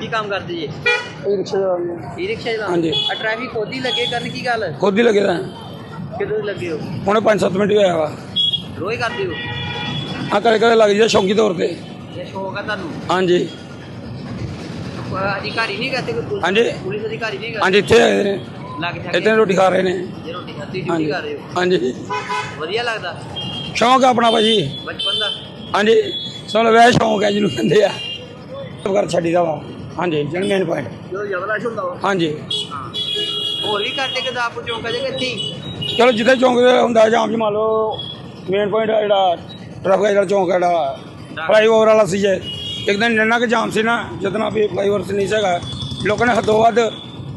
ਕੀ ਕੰਮ ਕਰਦੇ ਜੀ? ਇਹ ਰਿਕਸ਼ਾ ਦਾ ਈ ਰਿਕਸ਼ਾ ਚਲਾਉਂਦੇ ਹਾਂਜੀ। ਆ ਟ੍ਰੈਫਿਕ ਖੁਦ ਹੀ ਲੱਗੇ ਕਰਨ ਕੀ ਗੱਲ? ਖੁਦ ਹੀ ਲੱਗੇ ਦਾ ਕਿਦੋਂ ਲੱਗੇ ਹੋ? ਹੁਣੇ 5-7 ਮਿੰਟ ਹੀ ਹੋਇਆ ਵਾ। ਰੋਜ਼ ਕਰਦੇ ਹੋ? ਆ ਕਦੇ ਕਦੇ ਲੱਗ ਜਾਂਦਾ ਸ਼ੌਂਕੀ ਤੌਰ ਤੇ। ਇਹ ਸ਼ੌਕ ਆ ਤੁਹਾਨੂੰ? ਹਾਂਜੀ। ਕੋਈ ਅਧਿਕਾਰੀ ਨਹੀਂ ਕਰਦੇ ਕੋਈ ਪੁਲਿਸ- ਹਾਂਜੀ। ਪੁਲਿਸ ਅਧਿਕਾਰੀ ਨਹੀਂ ਹਾਂਜੀ ਇੱਥੇ ਆਏ ਨੇ। ਲੱਗ ਇੱਥੇ ਰੋਟੀ ਖਾ ਰਹੇ ਨੇ। ਜੇ ਰੋਟੀ ਖਾਦੀ ਡਿਊਟੀ ਹਾਂਜੀ। ਕਰ ਰਹੇ ਹੋ? ਹਾਂਜੀ। ਵਧੀਆ ਲੱਗਦਾ? ਸ਼ੌਂਕ ਆ ਆਪਣਾ ਭਾਜੀ। ਬਚਪਨ ਦਾ? ਹਾਂਜੀ। ਸੁਣ ਵੈ ਸ਼ੌਂਕ ਹੈ ਜਿਹਨੂੰ ਕਹਿੰਦੇ ਆ। ਕਰ ਛੱਡੀਦਾ ਵਾ। ਹਾਂਜੀ ਜਨ ਮੇਨ ਪੁਆਇੰਟ ਜਦੋਂ ਜ਼ਿਆਦਾ ਰਸ਼ ਹੁੰਦਾ ਵਾ। ਹਾਂਜੀ। ਹਾਂ। ਹੋਰ ਵੀ ਕਰਦੇ ਕਿ ਦਾਪੂ ਚੌਂਕਾ ਜੇ ਇੱਥੇ ਹੀ? ਚਲੋ ਜਿੱਥੇ ਚੌਂਕ ਦੇ ਹੁੰਦਾ ਜਾਮ ਚ ਮੰਨ ਲਓ ਮੇਨ ਪੁਆਇੰਟ ਜਿਹੜਾ ਟ੍ਰੈਫਿਕ ਜਿਹੜਾ ਚੌਂਕ ਹੈ ਜਿਹੜਾ ਫਲਾਈਓਵਰ ਵਾਲਾ ਸੀ ਜੇ। ਇੱਕ ਦਿਨ ਇੰਨਾ ਕੁ ਜਾਮ ਸੀ ਨਾ ਜਿਤਨਾ ਵੀ ਫਲਾਈਓਵਰ ਸੀ ਨਹੀਂ ਸੀਗਾ। ਲੋਕਾਂ ਨੇ ਹੱਦੋਂ ਵੱਧ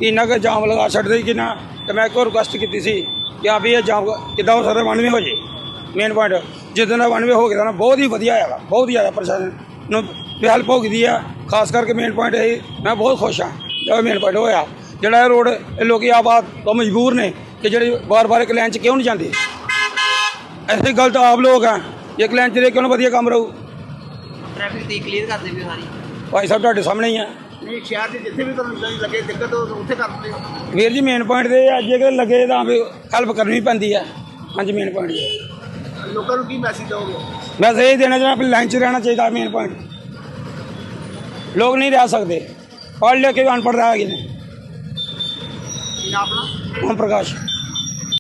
ਇੰਨਾ ਕੁ ਜਾਮ ਲਗਾ ਛੱਡਦੇ ਕਿ ਨਾ ਤੇ ਮੈਂ ਇੱਕ ਹੋਰ ਰਿਕੁਐਸਟ ਕੀਤੀ ਸੀ ਕਿ ਆ ਵੀ ਇਹ ਜਾਮ ਕਿੱਦਾਂ ਹੋ ਸਕਦਾ ਵਨਵੇ ਹੋ ਜੇ। ਮੇਨ ਪੁਆਇੰਟ ਜਿੱਦਣ ਦਾ ਵਨਵੇ ਹੋ ਗਿਆ ਨਾ ਬਹੁਤ ਹੀ ਵਧੀਆ ਹੈਗਾ ਬਹੁਤ ਹੀ ਜ਼ਿਆਦਾ ਪ੍ਰਸ਼ਾਸਨ ਨੂੰ ਹੈਲਪ ਹੋ ਗਈ ਆ। ਖਾਸ ਕਰਕੇ ਮੇਨ ਪੁਆਇੰਟ ਇਹ ਮੈਂ ਬਹੁਤ ਖੁਸ਼ ਹਾਂ ਜਦੋਂ ਮੇਨ ਪੁਆਇੰਟ ਹੋਇਆ। ਜਿਹੜਾ ਇਹ ਰੋਡ ਇਹ ਲੋਕੀ ਆਬਾਦ ਤੋਂ ਮਜਬੂਰ ਨੇ ਕਿ ਜਿਹੜੇ ਵਾਰ-ਵਾਰ ਇੱਕ ਲਾਈਨ 'ਚ ਕਿਉਂ ਨਹੀਂ ਜਾਂਦੇ? ਐਸੇ ਗਲਤ ਆਪ ਲੋਕ ਆ ਇੱਕ ਲਾਈਨ 'ਚ ਰਹੇ ਕਿਉਂ ਨਾ ਵਧੀਆ ਕੰਮ ਰਹੂ। ਟ੍ਰੈਫਿਕ ਤੇ ਕਲੀਅਰ ਕਰਦੇ ਵੀ ਸਾਰੀ। ਭਾਈ ਸਾਹਿਬ ਤੁਹਾਡੇ ਸਾਹਮਣੇ ਹੀ ਆ। ਨਹੀਂ ਸ਼ਹਿਰ ਦੇ ਜਿੱਥੇ ਵੀ ਤੁਹਾਨੂੰ ਲੱਗੇ ਦਿੱਕਤ ਉੱਥੇ ਕਰਦੇ ਵੀਰ ਜੀ ਮੇਨ ਪੁਆਇੰਟ ਤੇ ਅੱਜ ਜੇ ਲੱਗੇ ਤਾਂ ਵੀ ਹੈਲਪ ਕਰਨੀ ਪੈਂਦੀ ਆ। ਹਾਂਜੀ ਮੇਨ ਪੁਆਇੰਟ ਲੋਕਾਂ ਨੂੰ ਕੀ ਮੈਸੇਜ ਦਿਓਗੇ? ਮੈਂ ਇਹ ਦੇਣਾ ਚਾਹੁੰਦਾ ਆਪਣੀ ਲਾਈਨ 'ਚ ਰਹਿਣਾ ਚਾਹੀਦਾ ਮੇਨ ਪੁਆਇੰਟ ਲੋਕ ਨਹੀਂ ਰਹਿ ਸਕਦੇ। ਪੜ੍ਹ ਲਿਖ ਕੇ ਵੀ ਅਨਪੜ੍ਹ ਰਹਿ ਗਏ ਨੇ। ਕੀ ਨਾਮ ਆਪਣਾ? ਓਮ ਪ੍ਰਕਾਸ਼।